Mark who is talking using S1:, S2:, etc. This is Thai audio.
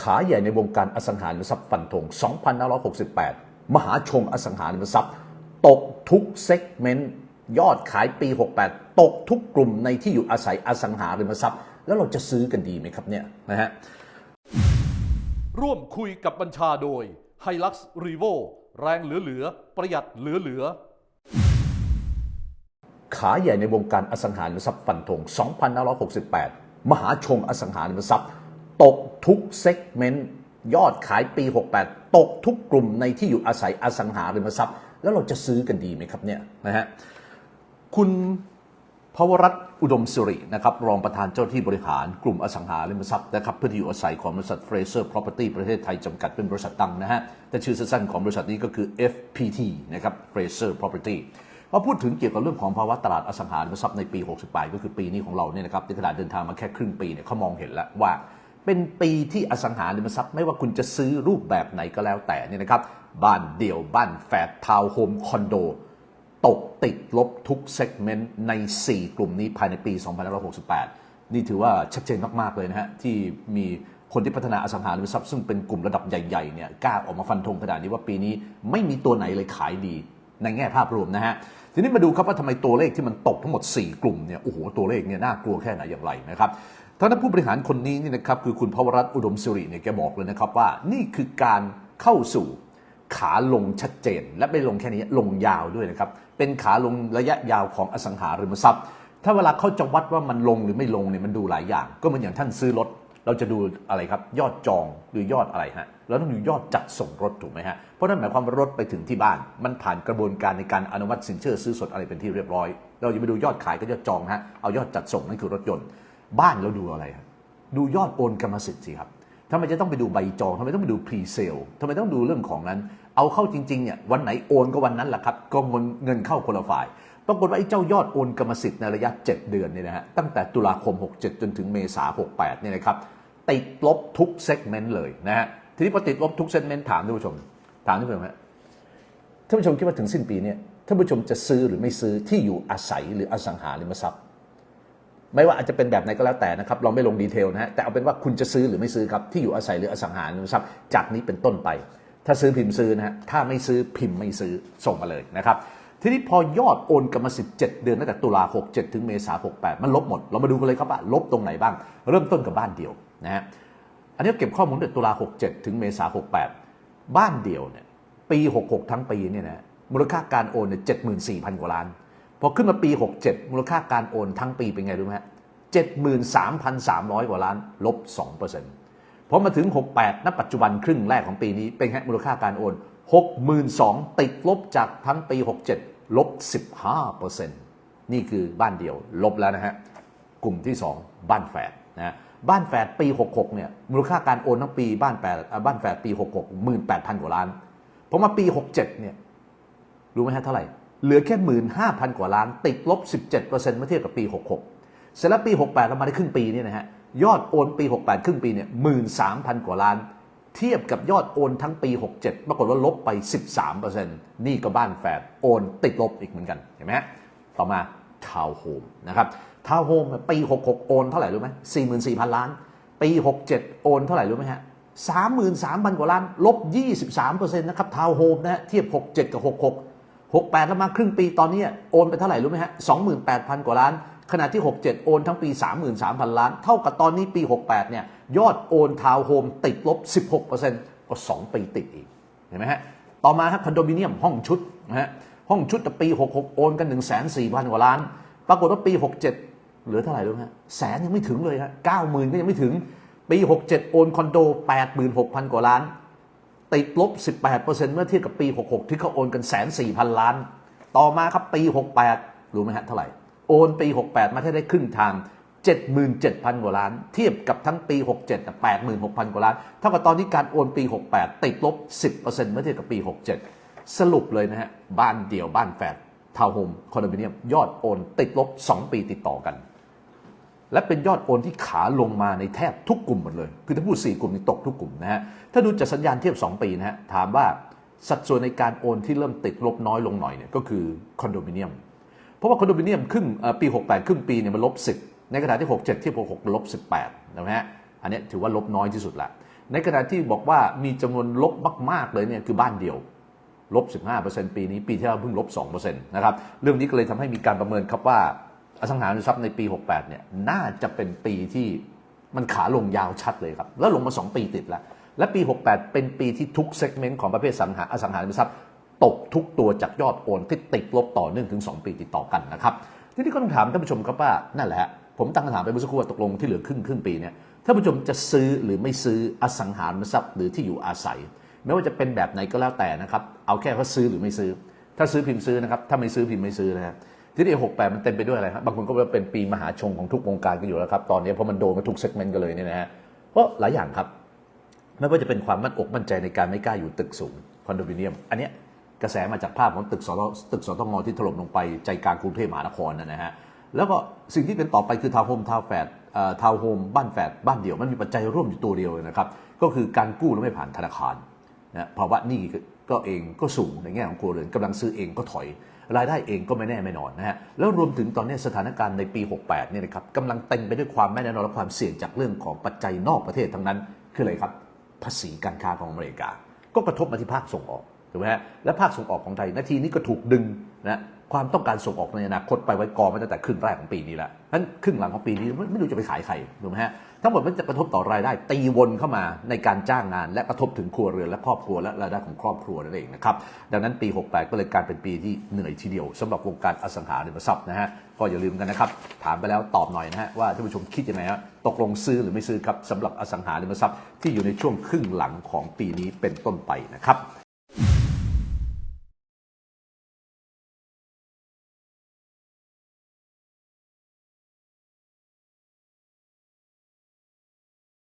S1: ขาใหญ่ในวงการอสังหาริมทรัพย์ฟันธง2568 มหาชงอสังหาริมทรัพย์ ตกทุกเซกเมนต์ยอดขายปี 68 ตกทุกกลุ่มในที่อยู่อาศัยอสังหาริมทรัพย์ แล้วเราจะซื้อกันดีไหมครับเนี่ยนะฮะ
S2: ร่วมคุยกับบัญชาโดย h i l u x r e v o แรงเหลือๆ ประหยัดเหลือๆ
S1: ขาใหญ่ในวงการอสังหาริมทรัพย์ฟันธง2568 มหาชงอสังหาริมทรัพย์ ตกทุกเซกเมนต์ยอดขายปี 68 ตกทุกกลุ่มในที่อยู่อาศัยอสังหาริมทรัพย์ แล้วเราจะซื้อกันดีไหมครับเนี่ยนะฮะคุณภวรัตอุดมสิรินะครับรองประธานเจ้าที่บริหารกลุ่มอสังหาริมทรัพย์นะครับเพื่อที่อยู่อาศัยของบริษัท Fraser Property ประเทศไทยจำกัดเป็นบริษัทดังนะฮะแต่ชื่อสั้นๆของบริษัทนี้ก็คือ FPT นะครับ Fraser Property พอพูดถึงเกี่ยวกับเรื่องของภาวะตลาดอสังหาริมทรัพย์ในปี 68 ก็คือปีนี้ของเราเนี่ยนะครับในขณะเดินทางมาแค่ครึ่งปีเนี่ยเขามองเห็นแล้วว่า เป็นปีที่อสังหาริมทรัพย์ไม่ว่าคุณจะซื้อรูปแบบไหนก็แล้วแต่นี่นะครับ บ้านเดี่ยวบ้านแฝดทาวน์โฮมคอนโด ตกติดลบทุกเซกเมนต์ใน 4 กลุ่มนี้ภายในปี 2568 นี่ถือว่าชัดเจนมาก ๆ เลยนะฮะ ที่มีคนที่พัฒนาอสังหาริมทรัพย์ซึ่งเป็นกลุ่มระดับใหญ่ๆเนี่ยกล้าออกมาฟันธงขนาดนี้ว่าปีนี้ไม่มีตัวไหนเลยขายดีในแง่ภาพรวมนะฮะ ทีนี้มาดูครับว่าทำไมตัวเลขที่มันตกทั้งหมด 4 กลุ่มเนี่ย โอ้โห ตัวเลขเนี่ยน่ากลัวแค่ไหนอย่างไรนะครับ ท่านผู้บริหารคนนี้นี่นะครับคือคุณภวรัตน์อุดมสิริเนี่ยแกบอกเลยนะครับว่านี่คือการเข้าสู่ขาลงชัดเจน และไม่ลงแค่นี้ลงยาวด้วยนะครับ เป็นขาลงระยะยาวของอสังหาริมทรัพย์ ถ้าเวลาเขาจะวัดว่ามันลงหรือไม่ลงเนี่ยมันดูหลายอย่าง ก็เหมือนอย่างท่านซื้อรถ เราจะดูอะไรครับ ยอดจองหรือยอดอะไรฮะเราต้องดูยอดจัดส่งรถถูกไหมฮะเพราะนั่นหมายความว่ารถไปถึงที่บ้าน มันผ่านกระบวนการในการอนุมัติสินเชื่อซื้อสดอะไรเป็นที่เรียบร้อย เราจะไปดูยอดขายก็ยอดจองฮะเอายอดจัดส่งนั่นคือรถยนต์ บ้านเราดูอะไรฮะดูยอดโอนกรรมสิทธิ์สิครับทำไมจะต้องไปดูใบจองทำไมต้องไปดูพรีเซลทำไมต้องดูเรื่องของนั้น เอาเข้าจริงๆเนี่ยวันไหนโอนก็วันนั้นแหละครับ ก็เงินเงินเข้าคนละฝ่าย ปรากฏว่าไอ้เจ้ายอดโอนกรรมสิทธิ์ในระยะ 7 เดือนเนี่ยนะฮะ ตั้งแต่ตุลาคม 67 จนถึงเมษา68 เนี่ยนะครับ ติดลบทุกเซกเมนต์เลยนะฮะ ทีนี้พอติดลบทุกเซกเมนต์ถามท่านผู้ชม ถามท่านผู้ชมฮะ ท่านผู้ชมคิดว่าถึงสิ้นปีเนี่ย ท่านผู้ชมจะซื้อหรือไม่ซื้อที่อยู่อาศัยหรืออสังหาริมทรัพย์ ไม่ว่าอาจจะเป็นแบบไหนก็แล้วแต่นะครับเราไม่ลงดีเทลนะฮะแต่เอาเป็นว่าคุณจะซื้อหรือไม่ซื้อครับที่อยู่อาศัยหรืออสังหาริมทรัพย์จากนี้เป็นต้นไป ถ้าซื้อพิมพ์ซื้อนะฮะถ้าไม่ซื้อพิมพ์ไม่ซื้อส่งมาเลยนะครับทีนี้พอยอดโอนกรรมสิทธิ์7เดือนตั้งแต่ตุลา67 ถึงเมษา68 มันลบหมด เรามาดูกันเลยครับว่าลบตรงไหนบ้าง เริ่มต้นกับบ้านเดียวนะฮะอันนี้เก็บข้อมูลตั้งแต่ตุลา67 ถึงเมษา68 บ้านเดียวเนี่ยปี 66 ทั้งปีเนี่ยนะมูลค่าการโอนเนี่ย74,000 กว่าล้าน พอขึ้นมาปี 67 มูลค่าการโอนทั้งปีเป็นไงรู้ไหมฮะ73,300 กว่าล้านลบ 2%พอมาถึง 68 ณ ปัจจุบันครึ่งแรกของปีนี้เป็นไงมูลค่าการโอน 62,000 ติดลบจากทั้งปี 67 ลบ 15%นี่คือบ้านเดียวลบแล้วนะฮะ กลุ่มที่ 2 บ้านแฝดนะบ้านแฝดปี 66 เนี่ยมูลค่าการโอนทั้งปีบ้านแฝดบ้านแฝดปี 66 18,000 กว่าล้านพอมาปี 67 เนี่ยรู้ไหมฮะเท่าไหร่ เหลือแค่ 15,000 กว่าล้าน ติดลบ 17%เมื่อเทียบกับปี 66 เสร็จแล้วปี 68เรามาได้ครึ่งปีนี่นะฮะ ยอดโอนปี 68 ครึ่งปีเนี่ย13,000 กว่าล้าน เทียบกับยอดโอนทั้งปี 67 ปรากฏว่าลบไป 13%นี่ก็บ้านแฝดโอนติดลบอีกเหมือนกันเห็นไหมฮะ ต่อมาทาวน์โฮมนะครับทาวน์โฮมปี 66 โอนเท่าไหร่รู้ไหม44,000 ล้าน ปี 67 โอนเท่าไหร่รู้ไหมฮะ33,000 กว่าล้าน ลบ 23%นะครับทาวน์โฮมนะฮะเทียบ 67 กับ 66 68 แล้วมาครึ่งปีตอนนี้โอนไปเท่าไหร่รู้ไหมฮะ 28,000 กว่าล้าน ขณะที่ 67 โอนทั้งปี 33,000 ล้าน เท่ากับตอนนี้ปี 68 เนี่ยยอดโอนทาวน์โฮมติดลบ 16%ก็ 2 ปีติดอีก เห็นไหมฮะ ต่อมาฮะคอนโดมิเนียมห้องชุดนะฮะห้องชุดแต่ปี 66 โอนกัน 1 4 0 0 0 กว่าล้าน ปรากฏว่าปี 67 เหลือเท่าไหร่รู้ไหมฮะแสนยังไม่ถึงเลยฮะ90,000 ก็ยังไม่ถึงปี 67 โอนคอนโด 86,000 กว่าล้าน ติดลบ 18%เมื่อเทียบกับปี 66 ที่เขาโอนกันแสนสี่พันล้าน ต่อมาครับปี 68 รู้ไหมฮะเท่าไหร่ โอนปี 68 มาแค่ได้ครึ่งทาง 77,000 กว่าล้าน เทียบกับทั้งปี 67อะ86,000 กว่าล้าน เท่ากับตอนนี้การโอนปี 68 ติดลบ 10%เมื่อเทียบกับปี 67 สรุปเลยนะฮะ บ้านเดี่ยวบ้านแฝดทาวน์โฮมคอนโดมิเนียมยอดโอน ติดลบ 2 ปีติดต่อกัน และเป็นยอดโอนที่ขาลงมาในแทบทุกกลุ่มหมดเลย คือถ้าพูด 4 กลุ่มนี้ตกทุกกลุ่มนะฮะ ถ้าดูจากสัญญาณเทียบ 2 ปีนะฮะ ถามว่าสัดส่วนในการโอนที่เริ่มติดลบน้อยลงหน่อยเนี่ยก็คือคอนโดมิเนียม เพราะว่าคอนโดมิเนียมครึ่งปี 68 ครึ่งปีเนี่ยมันลบ 10 ในขณะที่ 67เทียบกับ6ลบ 18นะฮะ อันนี้ถือว่าลบน้อยที่สุดละ ในขณะที่บอกว่ามีจำนวนลบมาก ๆ เลยเนี่ยคือบ้านเดียวลบ 15%ปีนี้ปีที่แล้วเพิ่งลบ 2%นะครับ เรื่องนี้ก็เลยทำให้มีการประเมินครับว่า อสังหาริมทรัพย์ในปี 68 เนี่ยน่าจะเป็นปีที่มันขาลงยาวชัดเลยครับ แล้วลงมา 2 ปีติดแล้ว และปี 68 เป็นปีที่ทุกเซกเมนต์ของประเภทสังหาอสังหาริมทรัพย์ ตกทุกตัวจากยอดโอนที่ติดลบต่อเนื่องถึง 2 ปีติดต่อกันนะครับทีนี้ก็ต้องถามท่านผู้ชมครับว่านั่นแหละ ผมตั้งคำถามไปเมื่อสักครู่ว่าตกลงที่เหลือครึ่งครึ่งปีเนี่ยท่านผู้ชมจะซื้อหรือไม่ซื้ออสังหาริมทรัพย์หรือที่อยู่อาศัย ไม่ว่าจะเป็นแบบไหนก็แล้วแต่นะครับเอาแค่ว่าซื้อหรือไม่ซื้อ ถ้าซื้อพิมพ์ซื้อนะครับถ้าไม่ซื้อพิมพ์ไม่ซื้อนะฮะ ทีนี้หกแปดมันเต็มไปด้วยอะไรครับบางคนก็ว่าเป็นปีมหาชงของทุกวงการกันอยู่แล้วครับ ตอนนี้เพราะมันโดนมาทุกเซกเมนต์กันเลยเนี่ยนะฮะเพราะหลายอย่างครับไม่ว่าจะเป็นความมั่นอกมั่นใจในการไม่กล้าอยู่ตึกสูงคอนโดมิเนียม อันเนี้ยกระแสมาจากภาพของตึกสตตึกสตงที่ถล่มลงไปใจกลางกรุงเทพมหานครนะฮะแล้วก็สิ่งที่เป็นต่อไปคือทาวน์โฮมทาวน์แฟดทาวน์โฮมบ้านแฝดบ้านเดี่ยวมันมีปัจจัยร่วมอยู่ตัวเดียวนะครับก็คือการกู้แล้วไม่ผ่านธนาคารนะภาวะหนี้ก็เองก็สูงในแง่ของครัวเรือนกำลังซื้อเองก็ถอย รายได้เองก็ไม่แน่ไม่นอนนะฮะแล้วรวมถึงตอนนี้สถานการณ์ในปี 68เนี่ยนะครับกำลังเต็มไปด้วยความไม่แน่นอนและความเสี่ยงจากเรื่องของปัจจัยนอกประเทศทั้งนั้นคืออะไรครับ ภาษีการค้าของอเมริกา ก็กระทบมาที่ภาคส่งออก ถูกไหมฮะและภาคส่งออกของไทยนาทีนี้ก็ถูกดึงนะความต้องการส่งออกในอนาคตไปไว้กองมาตั้งแต่ครึ่งแรกของปีนี้แล้วนั้นครึ่งหลังของปีนี้ไม่รู้จะไปขายใครถูกไหมฮะทั้งหมดมันจะกระทบต่อรายได้ ตีวนเข้ามาในการจ้างงาน และกระทบถึงครัวเรือนและครอบครัวและรายได้ของครอบครัวนั่นเองนะครับดังนั้นปี 68 ก็เลยกลายเป็นปีที่เหนื่อยทีเดียวสำหรับวงการอสังหาริมทรัพย์นะฮะก็อย่าลืมกันนะครับ ถามไปแล้วตอบหน่อยนะฮะว่าท่านผู้ชมคิดยังไงฮะตกลงซื้อหรือไม่ซื้อครับสำหรับอสังหาริมทรัพย์ที่อยู่ในช่วงครึ่งหลังของปีนี้เป็นต้นไปนะครับ